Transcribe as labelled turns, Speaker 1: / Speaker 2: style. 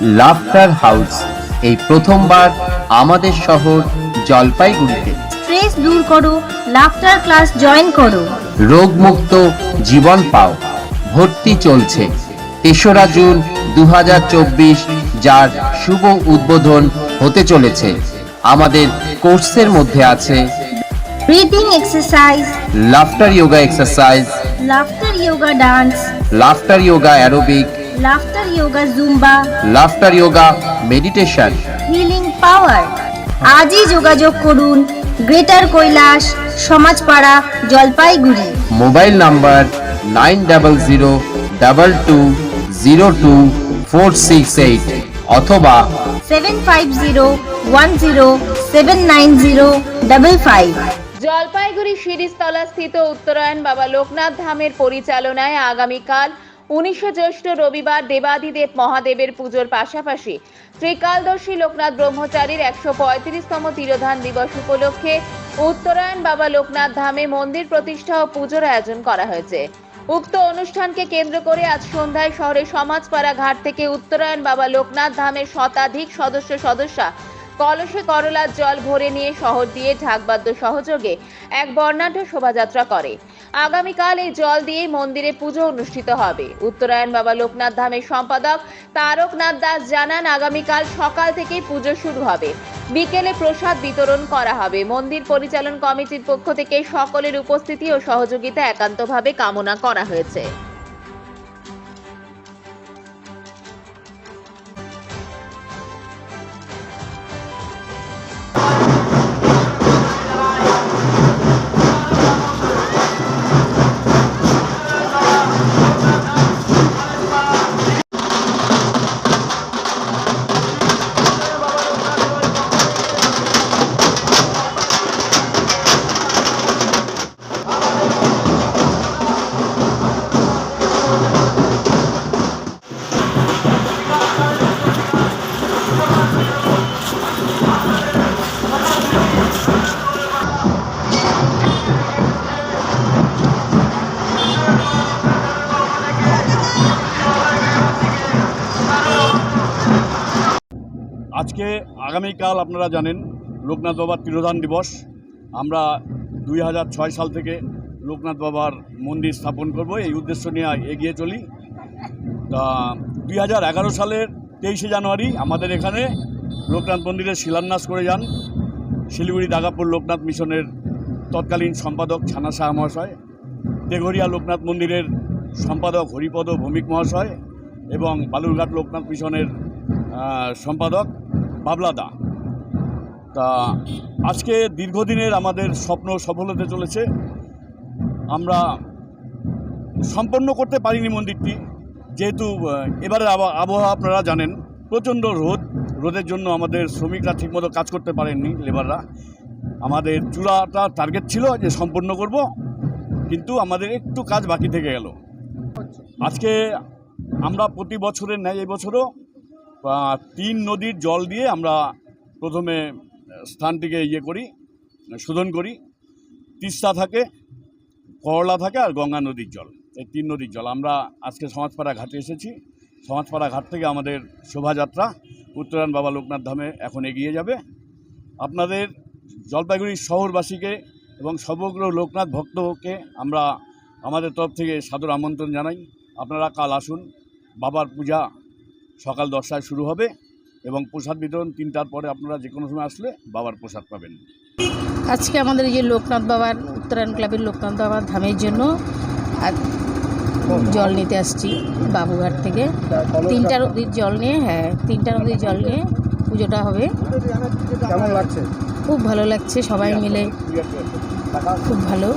Speaker 1: Laughter house এই প্রথমবার আমাদের শহর জলপাইগুড়িতে।
Speaker 2: স্ট্রেস দূর করো লাফটার ক্লাস জয়েন করো।
Speaker 1: রোগমুক্ত জীবন পাও ভর্তি চলছে। তেসরা জুন দু হাজার চব্বিশ যার শুভ উদ্বোধন হতে চলেছে। আমাদের কোর্সের মধ্যে আছে
Speaker 2: breathing exercise
Speaker 1: laughter yoga exercise
Speaker 2: laughter yoga dance
Speaker 1: laughter yoga aerobic
Speaker 2: laughter yoga zumba
Speaker 1: laughter yoga meditation
Speaker 2: healing power আজই যোগাযোগ করুন greater Kailash Samajpara Jalpaiguri
Speaker 1: mobile number nine double zero double two zero two four six eight অথবা
Speaker 2: seven five zero one zero seven nine zero double five
Speaker 3: Jalpaiguri Shirishtala স্থিত উত্তরায়ণ বাবা লোকনাথ ধামের পরিচালনায় আগামীকাল উনিশে জ্যৈষ্ঠ রবিবার দেবাদিদেব মহাদেবের পুজোর পাশাপাশি ত্রিকালদর্শী লোকনাথ ব্রহ্মচারীর একশো পঁয়ত্রিশতম তিরোধান দিবস উপলক্ষে উত্তরায়ণ বাবা লোকনাথ ধামে মন্দির প্রতিষ্ঠা ও পুজোর আয়োজন করা হয়েছে। উক্ত অনুষ্ঠানকে কেন্দ্র করে আজ সন্ধ্যায় শহরের সমাজপাড়া ঘাট থেকে উত্তরায়ণ বাবা লোকনাথ ধামের শতাধিক সদস্য সদস্যা কলসে করলার জল ভরে নিয়ে শহর দিয়ে ঢাকবাদ্য সহযোগে এক বর্ণাঢ্য শোভাযাত্রা করে। আগামীকাল এই জল দিয়ে মন্দিরে পুজো অনুষ্ঠিত হবে। উত্তরায়ণ বাবা লোকনাথ ধামের সম্পাদক তারকনাথ দাস জানান, আগামীকাল সকাল থেকে পুজো শুরু হবে। বিকেলে প্রসাদ বিতরণ করা হবে। মন্দির পরিচালন কমিটির পক্ষ থেকে সকলের উপস্থিতি ও সহযোগিতা একান্তভাবে কামনা করা হয়েছে।
Speaker 4: আজকে আগামীকাল আপনারা জানেন লোকনাথ বাবার তিরোধান দিবস। আমরা দুই ছয় সাল থেকে লোকনাথ বাবার মন্দির স্থাপন করব, এই উদ্দেশ্য নিয়ে এগিয়ে চলি। তা দুই হাজার এগারো সালের তেইশে জানুয়ারি আমাদের এখানে লোকনাথ মন্দিরের শিলান্যাস করে যান। শিলিগুড়ি দাগাপুর লোকনাথ মিশনের তৎকালীন সম্পাদক ছানা শাহ মহাশয় দেঘরিয়া লোকনাথ মন্দিরের সম্পাদক হরিপদ ভৌমিক মহাশয় এবং বালুরঘাট লোকনাথ মিশনের সম্পাদক বাবলাদা। তা আজকে দীর্ঘদিনের আমাদের স্বপ্ন সফল হতে চলেছে। আমরা সম্পন্ন করতে পারিনি মন্দিরটি। যেহেতু এবারে আবহাওয়া আপনারা জানেন, প্রচণ্ড রোদ। রোদের জন্য আমাদের শ্রমিকরা ঠিকমতো কাজ করতে পারেননি, লেবাররা। আমাদের চূড়াটা টার্গেট ছিল যে সম্পন্ন করব, কিন্তু আমাদের একটু কাজ বাকি থেকে গেল। আজকে আমরা প্রতি বছরের ন্যায় এই বছরও তিন নদীর জল দিয়ে আমরা প্রথমে স্থানটিকে ইয়ে করি, শোধন করি। তিস্তা থাকে, করলা থাকে আর গঙ্গা নদীর জল। এই তিন নদীর জল। আমরা আজকে সমাজপাড়া ঘাটে এসেছি। সমাজপাড়া ঘাট থেকে আমাদের শোভাযাত্রা উত্তরায়ণ বাবা লোকনাথ ধামে এখন এগিয়ে যাবে। আপনাদের জলপাইগুড়ির শহরবাসীকে এবং সমগ্র লোকনাথ ভক্তকে আমরা আমাদের তরফ থেকে সাদর আমন্ত্রণ জানাই। আপনারা কাল আসুন। বাবার পূজা সকাল দশটায় শুরু হবে এবং প্রসাদ বিতরণ তিনটার পরে আপনারা যে কোনো সময় আসলে বাবার প্রসাদ পাবেন।
Speaker 5: আজকে আমাদের এই যে লোকনাথ বাবার উত্তরায়ণ ক্লাবের লোকনাথ বাবার ধামের জন্য আর জল নিতে আসছি বাবুঘাট থেকে। তিনটা নদীর জল নিয়ে হ্যাঁ তিনটা নদীর জল নিয়ে পুজোটা হবে।
Speaker 6: কেমন লাগছে?
Speaker 5: খুব ভালো লাগছে সবাই মিলে। খুব ভালো।